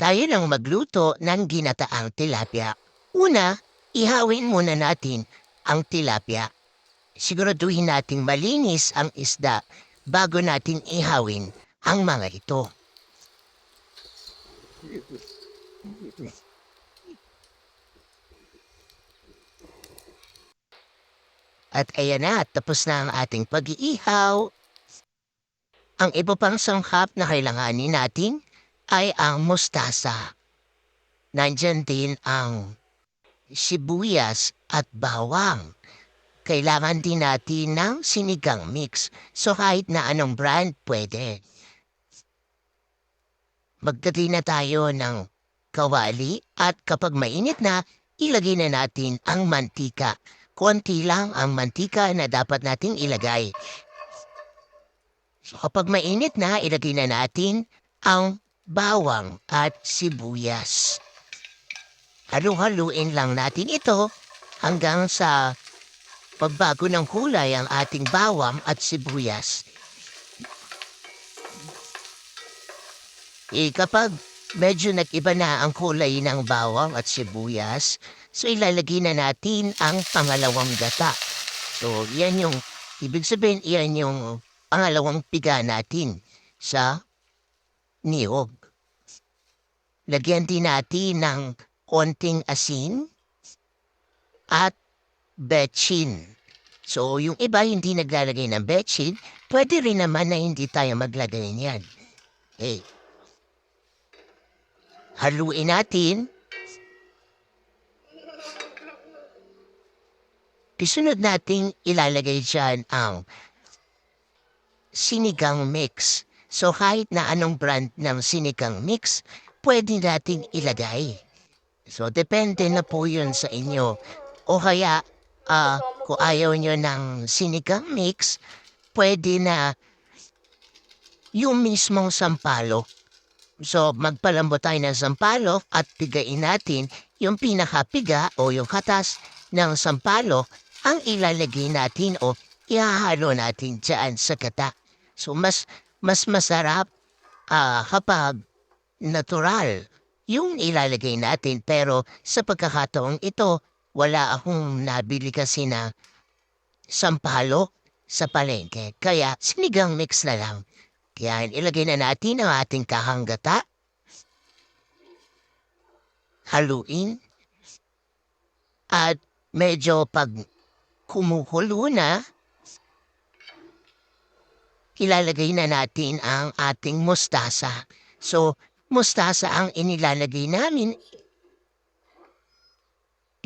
tayo nang magluto ng ginataang tilapia. Una, ihawin muna natin ang tilapia. Siguraduhin nating malinis ang isda bago natin ihawin ang mga ito. At ayan na, tapos na ang ating pag-iihaw. Ang iba pang sangkap na kailanganin natin ay ang mustasa. Nandyan din ang sibuyas at bawang. Kailangan din natin ng sinigang mix. So kahit na anong brand pwede. Magkati na tayo ng kawali at kapag mainit na, ilagay na natin ang mantika. Konti lang ang mantika na dapat nating ilagay. So kapag mainit na, ilagay na natin ang bawang at sibuyas. Halu-haluin lang natin ito hanggang sa pagbago ng kulay ang ating bawang at sibuyas. Eh kapag medyo nag-iba na ang kulay ng bawang at sibuyas, so ilalagay na natin ang pangalawang gata. So yan yung, ibig sabihin yan yung pangalawang piga natin sa niyog. Lagyan din natin ng konting asin at betchin. So, yung iba hindi naglalagay ng betchin, pwede rin naman na hindi tayo maglagay niyan. Okay. Haluin natin. Isunod nating ilalagay dyan ang sinigang mix. So kahit na anong brand ng sinigang mix, pwede nating ilagay. So depende na po yun sa inyo. O kaya, ah, kung ayaw nyo ng sinigang mix, pwede na yung mismong sampalok. So magpalambot tayo ng sampalok at pigain natin yung pinakapiga o yung katas ng sampalok ang ilalagay natin o ihahalo natin dyan sa kata. So mas mas masarap ah, kapag natural yung ilalagay natin pero sa pagkakataong ito wala akong nabili kasi na sampalo sa palengke. Kaya sinigang mix na lang. Kaya ilagay na natin ang ating kahanggata. Haluin. At medyo pag kumukulo na, ilalagay na natin ang ating mustasa. So, mustasa ang inilalagay namin.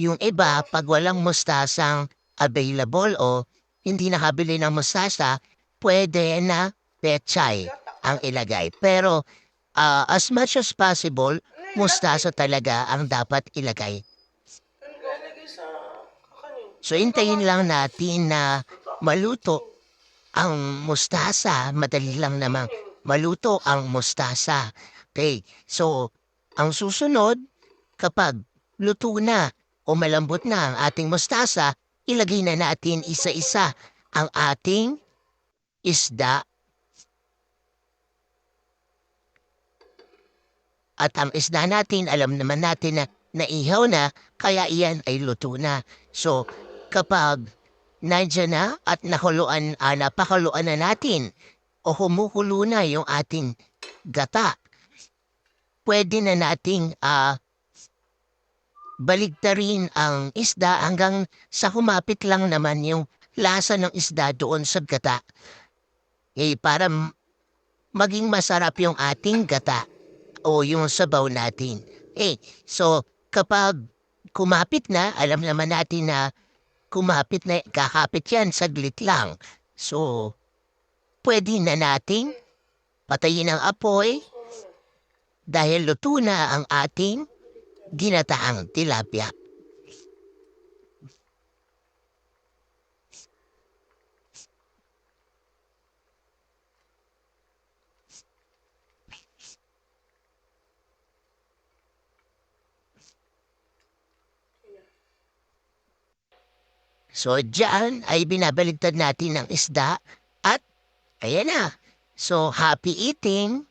Yung iba, pag walang mustasang available o hindi nakabili ng mustasa, pwede na pechay ang ilagay. Pero, ah, as much as possible, mustasa talaga ang dapat ilagay. So, hintayin lang natin na maluto ang mustasa. Madali lang namang maluto ang mustasa. Okay, so, ang susunod, kapag luto na o malambot na ang ating mustasa, ilagay na natin isa-isa ang ating isda. At ang isda natin, alam naman natin na naihaw na, kaya iyan ay luto na. So, kapag nandyan na at nakuluan, ah, napakuluan na natin o humuhulo na yung ating gata, pwede na nating ah, baligtarin ang isda hanggang sa humapit lang naman yung lasa ng isda doon sa gata. Eh, para maging masarap yung ating gata o yung sabaw natin. Eh, so kapag kumapit na, alam naman natin na kumapit na, kakapit yan, saglit lang. So, pwede na nating patayin ang apoy dahil luto na ang ating ginataang tilapia. So, dyan ay binabaligtad natin ng isda at ayan na. So, happy eating!